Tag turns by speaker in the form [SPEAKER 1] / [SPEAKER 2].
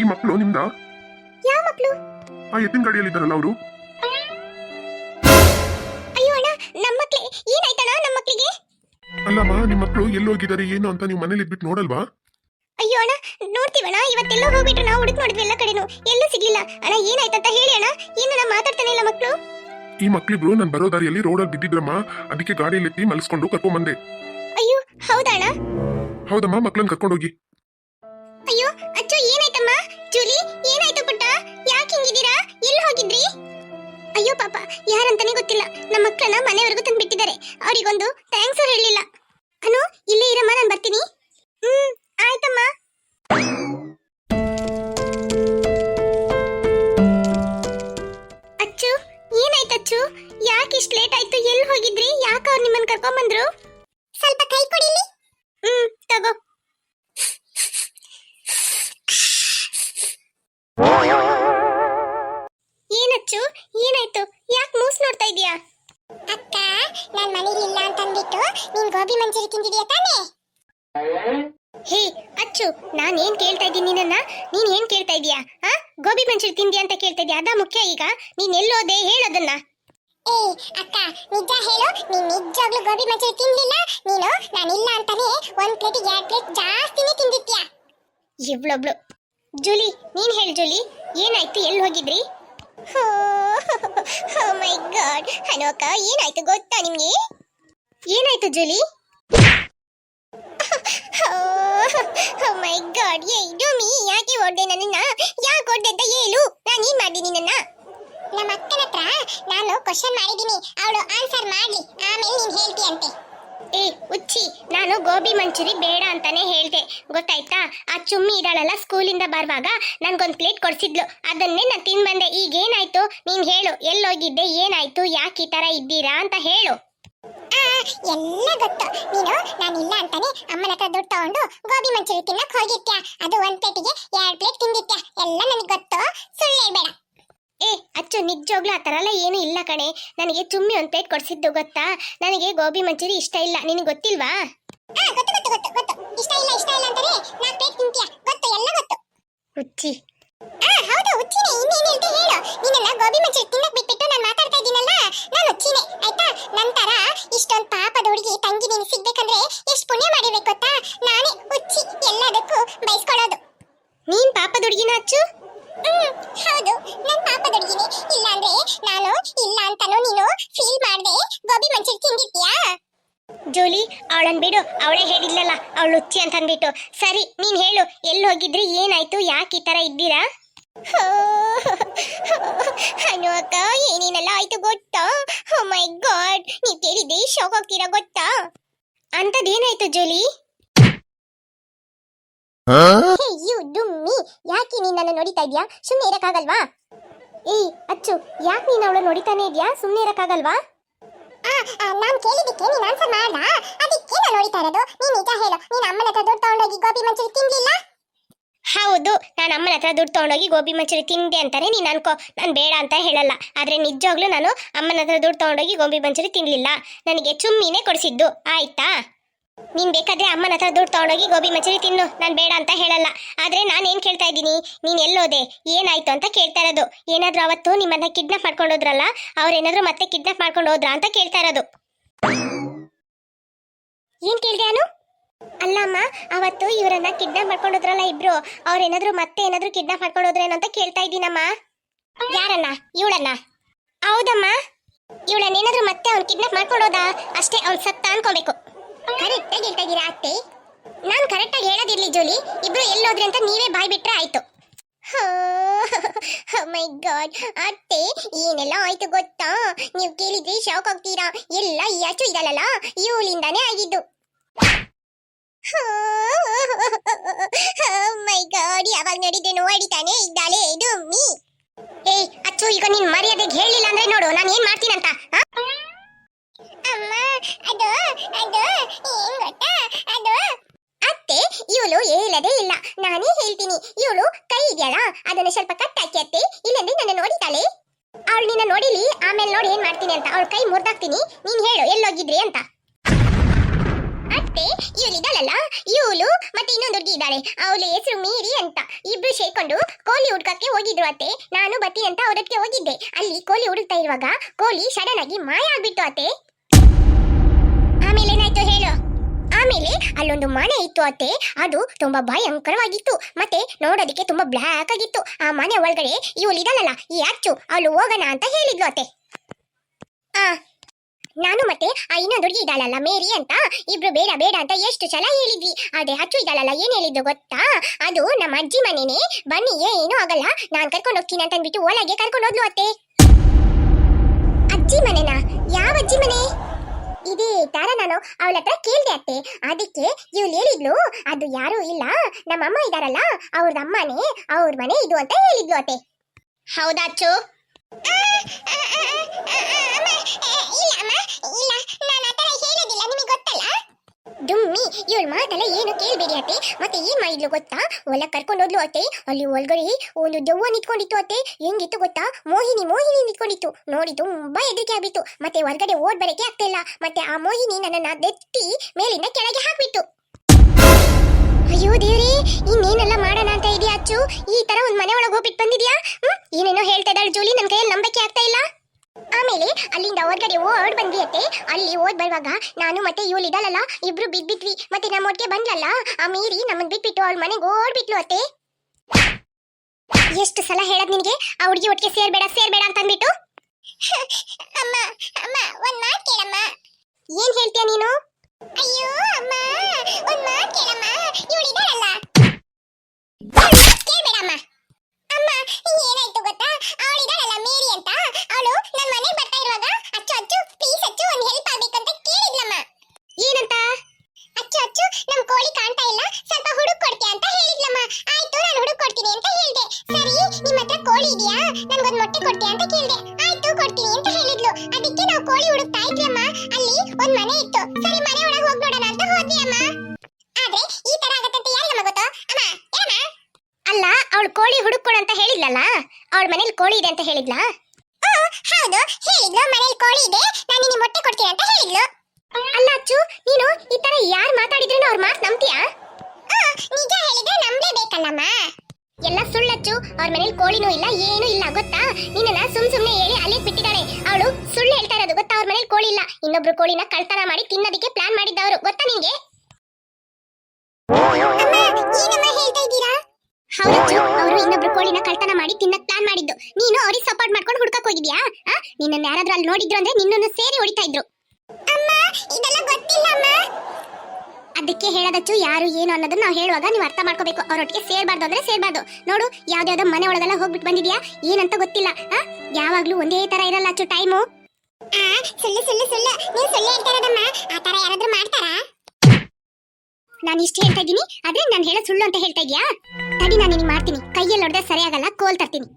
[SPEAKER 1] ಈ ಮಕ್ಕಳು ನಿಮ್ದ?
[SPEAKER 2] ಯಾವ ಮಕ್ಕಳು
[SPEAKER 1] ಆ ಎತ್ತಿನ ಗಾಡಿಯಲ್ಲಿ ಇದ್ದಾರಲ್ಲ ಅವರು?
[SPEAKER 2] ಅಯ್ಯೋ ಅಣ್ಣ ನಮ್ಮ ಏನಾಯ್ತಣ್ಣ ನಮ್ಮ ಮಕ್ಳಿಗೆ?
[SPEAKER 1] ಅಲ್ಲಮ್ಮ ನಿಮ್ಮ ಮಕ್ಕಳು ಎಲ್ಲೋಗಿದ್ದಾರೆ ಏನು ಅಂತ ನೀವು ಮನೇಲಿ ಇದ್ಬಿಟ್ಟು ನೋಡಲ್ವಾ?
[SPEAKER 2] ಅಯ್ಯೋ ಅಣ್ಣ ನೋಡ್ತೀವಣ್ಣ ಇವತ್ತೆಲ್ಲೋ ಹೋಗ್ಬಿಟ್ರು ನಾವು ಹುಡುಕ್ ನೋಡಿದ್ವಿ ಎಲ್ಲ ಕಡೆನು. ಎಲ್ಲೂ ಸಿಗ್ಲಿಲ್ಲ. ಅಣ್ಣ ಏನಾಯ್ತಂತ ಹೇಳಿ ಅಣ್ಣ. ಏನಣ್ಣ ಮಾತಾಡ್ತಾನೆ ಇಲ್ಲ ಮಕ್ಕಳು
[SPEAKER 1] ಈ ಮಕ್ಳಿಬ್ರು ನಾನು ಬರೋ ದಾರಿಯಲ್ಲಿ ರೋಡಲ್ಲಿ ಬಿದ್ದಿದ್ರಮ್ಮ. ಅದಕ್ಕೆ ಗಾಡಿಯಲ್ಲಿ ಎತ್ತಿ ಮಲಸ್ಕೊಂಡು ಕರ್ಕೊಂಡ್ ಬಂದೆ
[SPEAKER 2] ಅಯ್ಯೋ ಹೌದಾ ಅಣ್ಣ?
[SPEAKER 1] ಹೌದಮ್ಮ ಮಕ್ಳನ್ನ ಕರ್ಕೊಂಡೋಗಿ.
[SPEAKER 2] ಅಯ್ಯೋ, ಅಚ್ಚು, ಏನಾಯ್ತಮ್ಮ? ಜೂಲಿ? ಏನಾಯ್ತು ಪುಟ್ಟ? ಯಾಕೆ ಹಿಂಗಿದ್ದೀರಾ? ಎಲ್ಲಿ ಹೋಗಿದ್ರಿ? ಅಯ್ಯೋ, ಪಾಪ, ಯಾರಂತಾನೆ ಗೊತ್ತಿಲ್ಲ. ನಮ್ಮ ಮಕ್ಕಳನ್ನ ಮನೆವರೆಗೂ ತಂದು ಬಿಟ್ಟಿದ್ದಾರೆ ಅವರಿಗೊಂದು ಥ್ಯಾಂಕ್ಸ್ ಹೇಳಿಲ್ಲ ಅನು, ಇಲ್ಲೇ ಇರಮ್ಮ, ನಾನು ಬರ್ತೀನಿ. ಹ್ಮ್, ಆಯ್ತಮ್ಮ. ಅಚ್ಚು, ಏನಾಯ್ತು ಅಚ್ಚು? ಯಾಕೆ ಇಷ್ಟು ಲೇಟ್ ಆಯ್ತು? ಎಲ್ಲಿ ಹೋಗಿದ್ರಿ? ಯಾಕೆ ಅವ್ರು ನಿಮ್ಮನ್ನ ಕರ್ಕೊಂಡ್ ಬಂದ್ರು ಸ್ವಲ್ಪ ಕೈ ಕೊಡಿಲಿ ಹ್ಮ್, ತಗೋ.
[SPEAKER 3] ನೀನ್ ಗೋಬಿ ಮಂಚೂರಿ ತಿಂದಿದ್ಯಾ ತಾನೇ
[SPEAKER 2] ಹೇ ಅಚ್ಚು ನಾನ್ ಏನ್ ಕೇಳ್ತಾ ಇದ್ದೀನಿ ನಿನ್ನ ನೀನ್ ಏನ್ ಕೇಳ್ತಾ ಇದೀಯಾ ಆ ಗೋಬಿ ಮಂಚೂರಿ ತಿಂದ್ಯಾ ಅಂತ ಕೇಳ್ತಾ ಇದೀಯ ಅದಾ ಮುಖ್ಯ ಈಗ ನೀನ್ ಎಲ್ಲೋದೆ ಹೇಳೋದನ್ನ
[SPEAKER 3] ಏ ಅಕ್ಕ ನಿಜ ಹೇಳು ನೀನ್ ನಿಜವಾಗ್ಲೂ ಗೋಬಿ ಮಂಚೂರಿ ತಿನ್ಲಿಲ್ಲ ನೀನು ನಾನಿಲ್ಲ ಅಂತಾನೆ ಒಂದ್ ಪ್ಲೇಟ್ ಎರಡ್ ಪ್ಲೇಟ್ ಜಾಸ್ತಿನೇ ತಿಂದಿದ್ಯಾ
[SPEAKER 2] ಇವ್ಳೊಬ್ಳು ಜೂಲಿ ನೀನ್ ಹೇಳು ಜೂಲಿ ಏನಾಯ್ತು ಎಲ್ಲಿ ಹೋಗಿದ್ರಿ ಮೈ ಗಾಡ್ ಹನುವಕ್ಕ ಏನಾಯ್ತು ಗೊತ್ತಾ ನಿಮ್ಗೆ ಏನಾಯ್ತು ಜೂಲಿ? ಮೈ ಗಾಡ್ ಏ ಮೀ ಯಾಕೆ ಹೊಡೆದೆ ನನ್ನನ್ನ? ಯಾಕೆ ಹೊಡೆದೆ ಅಂತ ಹೇಳು. ನಾನು ಏನು ಮಾಡಿದ್ದೀನಿ ನನ್ನ
[SPEAKER 3] ನಮ್ಮ ಅಕ್ಕನ ಹತ್ರ ನಾನು ಕ್ವಶನ್ ಮಾಡಿದ್ದೀನಿ. ಅವಳು ಆನ್ಸರ್ ಮಾಡ್ಲಿ. ಆಮೇಲೆ ನೀನು ಹೇಳ್ತೀಯಂತೆ.
[SPEAKER 2] ಏ ಉಚ್ಚಿ ನಾನು ಗೋಬಿ ಮಂಚೂರಿ ಬೇಡ ಅಂತಾನೆ ಹೇಳ್ದೆ. ಗೊತ್ತಾಯ್ತಾ? ಆ ಚುಮ್ಮಿ ಇದ್ದಾಳಲ್ಲ ಸ್ಕೂಲಿಂದ ಬರುವಾಗ ನನಗೊಂದು ಪ್ಲೇಟ್ ಕೊಡ್ಸಿದ್ಲು. ಅದನ್ನೇ ನಾನು ತಿನ್ಬಂದೆ. ಈಗ ಏನಾಯ್ತು ನೀನ್ ಹೇಳು. ಎಲ್ಲೋಗಿದ್ದೆ ಏನಾಯ್ತು? ಯಾಕೆ ಈ ತರ ಇದ್ದೀರಾ ಅಂತ ಹೇಳು.
[SPEAKER 3] ಎಲ್ಲ ಗೊತ್ತು. ನೀನು ನಾನಿಲ್ಲ ಅಂತಾನೆ ಅಮ್ಮನ ಹತ್ರ ದುಡ್ಡು ತಗೊಂಡು ಗೋಬಿ ಮಂಚೂರಿ ತಿನ್ನಕ್ ಹೋಗಿತ್ಯ ಅದು ಒಂದ್ ಪ್ಲೇಟಿಗೆ ಎರಡ್ ಪ್ಲೇಟ್ ತಿಂದಿತ್ಯ ಎಲ್ಲ ನನಗೆ ಗೊತ್ತು. ಸುಳ್ಳು ಹೇಳ್ಬೇಡ.
[SPEAKER 2] ಏ ಅಚ್ಚು ನಿಜವಾಗ್ಲೂ ಆ ಥರ ಎಲ್ಲ ಏನೂ ಇಲ್ಲ ಕಣೆ. ನನಗೆ ಚುಮ್ಮಿ ಒಂದು ಪ್ಲೇಟ್ ಕೊಡಿಸಿದ್ದು ಗೊತ್ತಾ? ನನಗೆ ಗೋಬಿ ಮಂಚೂರಿ ಇಷ್ಟ ಇಲ್ಲ. ನಿನಗೆ ಗೊತ್ತಿಲ್ವಾ?
[SPEAKER 3] ಆ ಗೊತ್ತು ಗೊತ್ತು ಗೊತ್ತು ಗೊತ್ತು. ಇಷ್ಟ ಇಲ್ಲ ಇಷ್ಟ ಇಲ್ಲ ಅಂತಾನೆ ನಾಲ್ಕು ಪ್ಲೇಟ್ ತಿಂತೀಯ? ಗೊತ್ತು ಎಲ್ಲ ಗೊತ್ತು.
[SPEAKER 2] ಹುಚ್ಚಿ.
[SPEAKER 3] ಆ ಹೌದು ಹುಚ್ಚಿನೇ ಇನ್ನೇನು ಅಂತ ಹೇಳು. ನೀನೆಲ್ಲ ಗೋಬಿ ಮಂಚೂರಿ ತಿನ್ನಕ್ ಬಿಟ್ಬಿಟ್ಟು ನಾನು ಇದ್ದೀನಲ್ಲ ನಾನು ಚೀನೆ ಆಯ್ತಾ? ನಂತರ ಇಷ್ಟೊಂದು ಪಾಪದ ಹುಡುಗಿ ತಂಗಿ ನೀನು ಸಿಗ್ಬೇಕಂದ್ರೆ ಎಷ್ಟು ಪುಣ್ಯ ಮಾಡಿರ್ಬೇಕು ಗೊತ್ತಾ? ನಾನೇ ಹುಚ್ಚಿ ಎಲ್ಲದಕ್ಕೂ ಬಯಸ್ಕೊಳ್ಳೋದು
[SPEAKER 2] ನೀನ್ ಪಾಪದ ಹುಡುಗಿನ ಅಚ್ಚು?
[SPEAKER 3] ಹ್ಮ್ ಹೌದು. ನನ್ ಪಾಪದ ಹುಡುಗಿನೇ. ಇಲ್ಲ ಅಂದ್ರೆ ನಾನು ಇಲ್ಲ ಅಂತಾನೂ ನೀನು ಫೀಲ್ ಮಾಡ್ದೆ ಗೋಬಿ ಮಂಚೂರಿ ತಿಂದಿದ್ಯಾ
[SPEAKER 2] ಜೂಲಿ ಅವಳನ್ ಬಿಡು. ಅವಳೇ ಹೇಳಿದ್ಲಲ್ಲ ಅವಳು ಹುಚ್ಚಿ ಅಂತ ಅಂದ್ಬಿಟ್ಟು ಸರಿ ನೀನ್ ಹೇಳು. ಎಲ್ಲಿ ಹೋಗಿದ್ರಿ? ಏನಾಯ್ತು? ಯಾಕೆ ಈ ತರ ಇದ್ದೀರಾ? ಅನು ಅಕ್ಕ ಏನೇನೆಲ್ಲ ಆಯ್ತು ಗೊತ್ತಾ ಓ ಮೈ ಗಾಡ್ ನೀವು ಕೇಳಿದ್ದೆ ಶಾಕ್ ಆಗ್ತೀರಾ ಗೊತ್ತಾ ಅಂತದೇನಾಯ್ತು ಜೋಲಿ
[SPEAKER 3] ಯು ಡುಮ್ಮಿ ಯಾಕೆ ನೀನ್ ನನ್ನ ನೋಡಿತಾ ಇದ್ಯಾ ಸುಮ್ಮನೆ ಇರಕ್ಕಾಗಲ್ವಾ
[SPEAKER 2] ಏಯ್ ಅಚ್ಚು ಯಾಕೆ ನೀನ್ ಅವಳು ನೋಡಿತಾನೆ ಇದ್ಯಾ ಸುಮ್ಮನೆ ಇರಕ್ಕಾಗಲ್ವಾ
[SPEAKER 3] ನಾನು ಕೇಳಿದ್ದಕ್ಕೆ ನೀನ್ ಆನ್ಸರ್ ಮಾಡ್ದಾ ಅದಕ್ಕೆ ನಾನು ನೋಡಿತಾ ಇರೋದು ನೀನ್ ನಿಜ ಹೇಳು ನೀನ್ ಅಮ್ಮನ ಹತ್ರ ದುಡ್ಡು ತಗೊಂಡೋಗಿ ಗೋಬಿ ಮಂಚೂರಿ ತಿನ್ಲಿಲ್ಲ
[SPEAKER 2] ಹೌದು, ನಾನು ಅಮ್ಮನ ಹತ್ರ ದುಡ್ಡು ತೊಗೊಂಡೋಗಿ ಗೋಬಿ ಮಂಚೂರಿ ತಿಂದೆ ಅಂತಾನೆ ನೀನು ಅನ್ಕೋ. ನಾನು ಬೇಡ ಅಂತ ಹೇಳಲ್ಲ. ಆದರೆ ನಿಜವಾಗ್ಲೂ ನಾನು ಅಮ್ಮನ ಹತ್ರ ದುಡ್ಡು ತೊಗೊಂಡೋಗಿ ಗೋಬಿ ಮಂಚೂರಿ ತಿನ್ನಲಿಲ್ಲ ನನಗೆ ಚುಮ್ಮಿನೇ ಕೊಡಿಸಿದ್ದು. ಆಯ್ತಾ? ನೀನು ಬೇಕಾದ್ರೆ ಅಮ್ಮನ ಹತ್ರ ದುಡ್ಡು ತೊಗೊಂಡೋಗಿ ಗೋಬಿ ಮಂಚೂರಿ ತಿನ್ನು. ನಾನು ಬೇಡ ಅಂತ ಹೇಳಲ್ಲ. ಆದರೆ ನಾನು ಏನು ಕೇಳ್ತಾ ಇದ್ದೀನಿ? ನೀನು ಎಲ್ಲೋದೆ. ಏನಾಯ್ತು ಅಂತ ಕೇಳ್ತಾ ಇರೋದು. ಏನಾದರೂ ಅವತ್ತು ನಿಮ್ಮನ್ನ ಕಿಡ್ನಾಪ್ ಮಾಡ್ಕೊಂಡು ಹೋದ್ರಲ್ಲ ಅವ್ರೇನಾದರೂ ಮತ್ತೆ ಕಿಡ್ನಾಪ್ ಮಾಡ್ಕೊಂಡು ಹೋದ್ರಾ ಅಂತ ಕೇಳ್ತಾ ಇರೋದು. ಏನು ಕೇಳಿದೆ ಅಲ್ಲಮ್ಮ ಅವತ್ತು ಇವರನ್ನ ಕಿಡ್ನಾಪ್ ಮಾಡ್ಕೊಂಡೋದ್ರಲ್ಲ ಇಬ್ರು? ಅವ್ರೇನಾದ್ರು ಮತ್ತೆ ಏನಾದ್ರು ಕಿಡ್ನಾಪ್ ಮಾಡ್ಕೊಂಡೋದ್ರೇನೋ ಅಂತ ಕೇಳ್ತಾ ಇದ್ದೀನಮ್ಮ. ಯಾರನ್ನ ಇವಳನ್ನ ಹೌದಮ್ಮ. ಇವಳನ್ನ ಏನಾದ್ರು ಮತ್ತೆ ಅವ್ನು ಕಿಡ್ನಾಪ್ ಮಾಡ್ಕೊಂಡೋದ? ಅಷ್ಟೇ ಅವ್ನು ಸತ್ತ ಅನ್ಕೋಬೇಕು. ಕರೆಕ್ಟ್ ಆಗಿ ಹೇಳ್ತಾ ಇದ್ದೀರಾ ಅತ್ತೆ? ನಾನು ಕರೆಕ್ಟ್ ಆಗಿ ಹೇಳೋದಿರ್ಲಿ ಜೋಲಿ. ಇಬ್ರು ಎಲ್ಲೋದ್ರಿ ಅಂತ ನೀವೇ ಬಾಯ್ ಬಿಟ್ರೆ ಆಯ್ತು. ಮೈ ಗಾಡ್ ಅತ್ತೆ, ಏನೆಲ್ಲ ಆಯ್ತು ಗೊತ್ತಾ? ನೀವು ಕೇಳಿದ್ರೆ ಶಾಕ್ ಆಗ್ತೀರಾ? ಎಲ್ಲ ಈ ಅಚ್ಚು ಇವಳಿಂದಾನೇ ಆಗಿದ್ದು. ಮೈ ಗಾಡ್ ಅವಾಗ ನಡಿದೇನು ನೋಡಿತಾನೆ ಇದ್ದಾಳೆ ಮೀ. ಏಯ್ ಅಚ್ಚು, ಈಗ ನೀನ್ ಮರ್ಯಾದೆಗೆ ಹೇಳಿಲ್ಲ ಅಂದ್ರೆ ನೋಡು, ನಾನು ಏನ್ ಮಾಡ್ತೀನಂತ ಅಮ್ಮ, ಅದು ಅದು ಏನ್ ಗೊತ್ತಾ ಅದು. ಅತ್ತೆ, ಇವಳು ಹೇಳದೇ ಇಲ್ಲ, ನಾನೇ ಹೇಳ್ತೀನಿ, ಇವಳು ಕೈ ಇದೆಯಲ್ಲ, ಅದನ್ನ ಸ್ವಲ್ಪ ಕಟ್ ಹಾಕಿ ಅತ್ತೆ, ಇಲ್ಲಂದ್ರೆ ನನ್ನ ನೋಡಿದಾಳೆ ಅವಳು ನಿನ್ನ ನೋಡಿಲಿ, ಆಮೇಲೆ ನೋಡಿ ಏನ್ ಮಾಡ್ತೀನಿ ಅಂತ, ಅವಳ ಕೈ ಮುರ್ದಾಕ್ತೀನಿ ನೀನ್ ಹೇಳು, ಎಲ್ಲೋಗಿದ್ರಿ ಅಂತ. ಅತ್ತೆ ಇವಳಿದಾಳಲ್ಲ ಇವಳು ಮತ್ತೆ ಇನ್ನೊಂದು ಹುಡುಗಿ ಇದ್ದಾಳೆ. ಅವಳ ಹೆಸರು ಮೀರಿ ಅಂತ. ಇಬ್ರು ಸೇರ್ಕೊಂಡು ಕೋಳಿ ಹುಡ್ಕಕ್ಕೆ ಹೋಗಿದ್ರು ಅತ್ತೆ. ನಾನು ಬರ್ತೀನಿ ಅಂತ ಅವರಕ್ಕೆ ಹೋಗಿದ್ದೆ. ಅಲ್ಲಿ ಕೋಳಿ ಹುಡುಕ್ತಾ ಇರುವಾಗ ಕೋಳಿ ಸಡನ್ ಆಗಿ ಮಾಯ ಆಗ್ಬಿಟ್ಟು ಅತ್ತೆ. ಆಮೇಲೆ ಏನಾಯ್ತು ಹೇಳು? ಆಮೇಲೆ ಅಲ್ಲೊಂದು ಮನೆ ಇತ್ತು ಅತ್ತೆ. ಅದು ತುಂಬಾ ಭಯಂಕರವಾಗಿತ್ತು. ಮತ್ತೆ ನೋಡೋದಕ್ಕೆ ತುಂಬಾ ಬ್ಲ್ಯಾಕ್ ಆಗಿತ್ತು. ಆ ಮನೆ ಒಳಗಡೆ ಇವಳು ಈ ಅಚ್ಚು, ಅವಳು ಹೋಗೋಣ ಅಂತ ಹೇಳಿದ್ಲು ಅತ್ತೆ. ನಾನು ಮತ್ತೆ ಆ ಇನ್ನೊಂದು ಹುಡುಗಿ ಇದ್ದಾಳಲ್ಲ, ಮೇರಿ ಅಂತ? ಇಬ್ರು ಬೇಡ ಬೇಡ ಅಂತ ಎಷ್ಟು ಸಲ ಹೇಳಿದ್ವಿ. ಆದ್ರೆ ಅಚ್ಚು ಇದ್ದಾಳಲ್ಲ, ಏನ್ ಹೇಳಿದ್ದು ಗೊತ್ತಾ? ಅದು ನಮ್ಮ ಅಜ್ಜಿ ಮನೆನೇ. ಬನ್ನಿ, ಏನೂ ಆಗಲ್ಲ. ನಾನ್ ಕರ್ಕೊಂಡು ಹೋಗ್ತೀನಿ ಅಂತ ಅಂದ್ಬಿಟ್ಟು ಒಳಗೆ ಕರ್ಕೊಂಡು ಹೋದ್ಲು ಅತ್ತೆ. ಅಜ್ಜಿ ಮನೆನಾ? ಯಾವ ಅಜ್ಜಿ ಮನೆ? ಇದೇ ತರ ನಾನು ಅವಳ ಹತ್ರ ಕೇಳ್ದೆ ಅತ್ತೆ. ಅದಕ್ಕೆ ಇವ್ಳು ಹೇಳಿದ್ಲು, ಅದು ಯಾರೂ ಇಲ್ಲ. ನಮ್ಮ ಅಮ್ಮ ಇದಾರಲ್ಲ ಅವ್ರದ್ದು ಅಮ್ಮನೇ ಅವ್ರ ಮನೆ ಇದು ಅಂತ ಹೇಳಿದ್ಲು ಅತ್ತೆ. ಹೌದಾ ಅಚ್ಚು? ಇವಳ ಮಾತಲ್ಲ ಏನು ಕೇಳ್ಬೇಡಿ ಅತ್ತೆ. ಮತ್ತೆ ಏನ್ ಮಾಡಿದ್ಲು ಗೊತ್ತಾ? ಹೊಲ ಕರ್ಕೊಂಡು ಹೋದ್ಲು ಅತ್ತೆ. ಅಲ್ಲಿ ಒಳಗಡೆ ಒಂದು ದೆವ್ವ ನಿಂತ್ಕೊಂಡಿತ್ತು ಅತ್ತೆ. ಹೆಂಗಿತ್ತು ಗೊತ್ತಾ? ಮೋಹಿನಿ ಮೋಹಿನಿ ನಿಂತ್ಕೊಂಡಿತ್ತು. ನೋಡಿ ತುಂಬಾ ಹೆದರಿಕೆ ಆಗಿತ್ತು ಮತ್ತೆ ಹೊರಗಡೆ ಓಡ್ ಬರಕ್ಕೆ ಆಗ್ತಾ ಮತ್ತೆ ಆ ಮೋಹಿನಿ ನನ್ನನ್ನ ದೆತ್ತಿ ಮೇಲಿಂದ ಕೆಳಗೆ ಹಾಕ್ಬಿಟ್ಟು ಅಯ್ಯೋ ದೇವ್ರಿ, ಇನ್ನೇನೆಲ್ಲ ಮಾಡೋಣ ಅಂತ ಇದೆಯಾ ಅಚ್ಚು? ಈ ತರ ಒಂದ್ ಮನೆ ಒಳಗೆ ಹೋಗ್ಬಿಟ್ಟು ಬಂದಿದ್ಯಾ? ಏನೇನೋ ಹೇಳ್ತಾ ಇದ್ದಾಳೆ ಜೂಲಿ, ನನ್ ಕೈಯಲ್ಲಿ ನಂಬಕ್ಕೆ ಆಗ್ತಾ ಇಲ್ಲ. ಆಮೇಲೆ ಅಲ್ಲಿಂದ ಹೊರಗಡೆ ಓಡ್ ಬಂದ್ವಿ ಅತ್ತೆ ಅಲ್ಲಿ ಓಡ್ ಬರುವಾಗ ನಾನು ಮತ್ತೆ ಇವಳು ಇದಲ್ಲ ಇಬ್ರು ಬಿದ್ಬಿಟ್ವಿ. ಮತ್ತೆ ನಮ್ಮ ಒಟ್ಟಿಗೆ ಬಂದ್ಲಲ್ಲ ಆ ಮೀರಿ ನಮ್ಮನ್ ಬಿಟ್ಬಿಟ್ಟು ಅವಳ ಮನೆಗೆ ಓಡ್ಬಿಟ್ಲು ಅತ್ತೆ. ಎಷ್ಟು ಸಲ ಹೇಳದ್ ನಿನಗೆ, ಆ ಹುಡುಗಿ ಒಟ್ಟಿಗೆ ಸೇರ್ಬೇಡ ಸೇರ್ಬೇಡ ಅಂತ ಅಂದ್ಬಿಟ್ಟು? ಅಮ್ಮ ಅಮ್ಮ, ಒಂದ್ ಮಾತು ಕೇಳಮ್ಮ. ಏನ್ ಹೇಳ್ತೀಯ ನೀನು? ಅಯ್ಯೋ ಸ್ವಲ್ಪ ಹುಡುಕ್ ಕೊಡ್ತೀಯ ಅಂತ ಹೇಳಿದ್ಲಮ್ಮ. ಆಯ್ತು, ನಾನು ಹುಡುಕ್ ಕೊಡ್ತೀನಿ ಅಂತ ಹೇಳ್ದೆ. ಸರಿ ನಿಮ್ಮ ಹತ್ರ ಕೋಳಿ ಇದೆಯಾ? ನನ್ಗೊಂದ್ ಮೊಟ್ಟೆ ಕೊಡ್ತೀಯ ಅಂತ ಕೇಳ್ದೆ. ಆಯ್ತು, ಕೊಡ್ತೀನಿ ಅಂತ ಹೇಳಿದ್ಲು. ಅದಕ್ಕೆ ನಾವು ಕೋಳಿ ಹುಡುಕ್ತಾ ಇದ್ವಿ ಅಲ್ಲಿ ಒಂದ್ ಮನೆ ಇತ್ತು. ಸರಿ, ಮನೆ ಒಳಗೆ ಹೋಗ್ ನೋಡೋಣ ಅಂತ ಹೋದ್ವಿ, ಅಮ್ಮ. ಆದ್ರೆ ಈ ತರ ಆಗತ್ತಂತ ಯಾರಿಗಮ್ಮ ಗೊತ್ತು? ಅಮ್ಮ, ಏನಮ್ಮ? ಅಲ್ಲ, ಅವಳು ಕೋಳಿ ಹುಡುಕೊಡು ಅಂತ ಹೇಳಿದ್ಲಲ್ಲ? ಅವಳ ಮನೇಲಿ ಕೋಳಿ ಇದೆ ಅಂತ ಹೇಳಿದ್ಲ? ಹೌದು. ಹೇಳಿದ್ಲು, ಮನೇಲಿ ಕೋಳಿ ಇದೆ. ನಾನು ನಿನ್ನ ಮೊಟ್ಟೆ ಕೊಡ್ತೀನಿ ಅಂತ ಹೇಳಿದ್ಲು. ಅಲ್ಲ, ಅಚ್ಚು, ನೀನು ಈ ತರ ಯಾರು ಮಾತಾಡಿದ್ರು ಅವ್ರ ಮಾತು ನಂಬ್ತೀಯಾ? ನಿಜ ಹೇಳಿದ್ರೆ ನಂಬಲೇಬೇಕಲ್ಲಮ್ಮ ಎಲ್ಲ ಸುಳ್ಳಚ್ಚು, ಅವ್ರ ಮನೇಲಿ ಕೋಳಿನೂ ಇಲ್ಲ, ಏನೂ ಇಲ್ಲ, ಗೊತ್ತಾ? ನಿನ್ನ ಸುಮ್ ಸುಮ್ನೆ ಹೇಳಿ ಅಲ್ಲಿಗೆ ಬಿಟ್ಟಿದ್ದಾಳೆ ಅವಳು ಸುಳ್ಳು ಹೇಳ್ತಾ ಇರೋದು ಗೊತ್ತಾ? ಅವ್ರ ಮನೇಲಿ ಕೋಳಿ ಇಲ್ಲ. ಇನ್ನೊಬ್ರು ಕೋಳಿನ ಕಳ್ತನ ಮಾಡಿ ತಿನ್ನೋದಕ್ಕೆ ಪ್ಲಾನ್ ಮಾಡಿದ್ದವರು. ಗೊತ್ತಾ ನಿಂಗೆ? ಹೌದಚ್ಚು, ಅವರು ಇನ್ನೊಬ್ರು ಕೋಳಿನ ಕಳ್ತನ ಮಾಡಿ ತಿನ್ನಕ್ ಪ್ಲಾನ್ ಮಾಡಿದ್ದು. ನೀನು ಅವ್ರಿಗೆ ಸಪೋರ್ಟ್ ಮಾಡ್ಕೊಂಡು ಹುಡ್ಕಕ್ ಹೋಗಿದ್ಯಾ? ನಿನ್ನ ಯಾರಾದ್ರೂ ಅಲ್ಲಿ ನೋಡಿದ್ರು ಅಂದ್ರೆ ನಿನ್ನನ್ನು ಸೇರಿ ಹೊಡಿತಾ ಇದ್ರು. ಅಮ್ಮ, ಇದೆಲ್ಲ ಗೊತ್ತಿಲ್ಲ ಅದಕ್ಕೆ ಹೇಳದಚ್ಚು ಯಾರು ಏನು ಅನ್ನೋದನ್ನ ನಾವು ಹೇಳುವಾಗ ನೀವು ಅರ್ಥ ಮಾಡ್ಕೋಬೇಕು. ಅವರೊಟ್ಟಿಗೆ ಸೇರ್ಬಾರ್ದು ಅಂದ್ರೆ ಸೇರ್ಬಾರ್ದು. ನೋಡು ಯಾವ್ದಾವ್ದೋ ಮನೆ ಒಳಗೆಲ್ಲ ಹೋಗ್ಬಿಟ್ಟು ಬಂದಿದ್ಯಾ? ಏನಂತ ಗೊತ್ತಿಲ್ಲ ಆ? ಯಾವಾಗ್ಲೂ ಒಂದೇ ತರ ಇರಲ್ಲ ಅಚ್ಚು ಟೈಮು ಸುಳ್ಳು ಸುಳ್ಳು ಸುಳ್ಳು. ನೀವು ಸುಳ್ಳು ಹೇಳ್ತಾರದಮ್ಮ ಆ ತರ ಯಾರಾದ್ರೂ ಮಾಡ್ತಾರಾ? ನಾನು ಇಷ್ಟು ಹೇಳ್ತಾ ಇದ್ದೀನಿ ಆದ್ರೆ ನಾನು ಹೇಳೋ ಸುಳ್ಳು ಅಂತ ಹೇಳ್ತಾ ಇದೀಯಾ? ತಡಿ ನಾನು ನಿನಗೆ ಮಾಡ್ತೀನಿ. ಕೈಯಲ್ಲಿ ಹೊಡೆದ್ರೆ ಸರಿಯಾಗಲ್ಲ ಕೋಲ್ ತರ್ತೀನಿ.